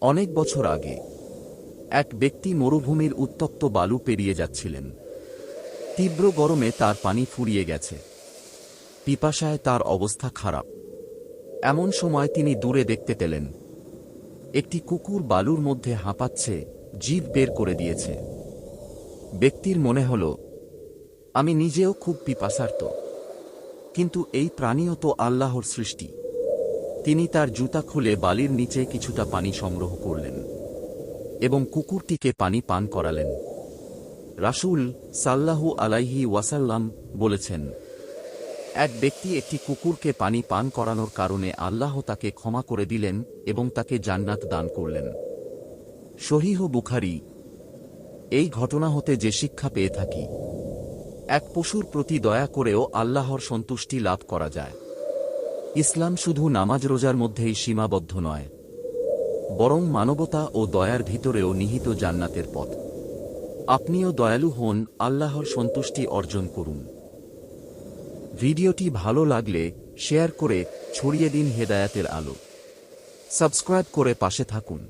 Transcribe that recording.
অনেক বছর আগে, এক ব্যক্তি মরুভূমির উত্তপ্ত বালু পেরিয়ে যাচ্ছিলেন। তীব্র গরমে তার পানি ফুরিয়ে গেছে। পিপাসায় তার অবস্থা খারাপ। এমন সময় তিনি দূরে দেখতে পেলেন। একটি কুকুর বালুর মধ্যে হাঁপাচ্ছে জিভ বের করে দিয়েছে। ব্যক্তির মনে হল, আমি নিজেও খুব পিপাসার্ত। কিন্তু এই প্রাণীও তো আল্লাহর সৃষ্টি। তিনি তার জুতা খুলে বালির নিচে কিছুটা পানি সংগ্রহ করলেন এবং কুকুরটিকে পানি পান করালেন। রাসূল সাল্লাহু আলাইহি ওয়াসাল্লাম বলেছেন, এক ব্যক্তি একটি কুকুরকে পানি পান করানোর কারণে আল্লাহ তাকে ক্ষমা করে দিলেন এবং তাকে জান্নাত দান করলেন। শহীহ বুখারি, এই ঘটনা হতে যে শিক্ষা পেয়ে থাকি। এক পশুর প্রতি দয়া করেও আল্লাহর সন্তুষ্টি লাভ করা যায়। ইসলাম শুধু নামাজ রোজার মধ্যেই সীমাবদ্ধ নয়, বরং মানবতা ও দয়ার ভিতরেও নিহিত জান্নাতের পথ। আপনিও দয়ালু হন, আল্লাহর সন্তুষ্টি অর্জন করুন। ভিডিওটি ভালো লাগলে শেয়ার করে ছড়িয়ে দিন হেদায়াতের আলো। সাবস্ক্রাইব করে পাশে থাকুন।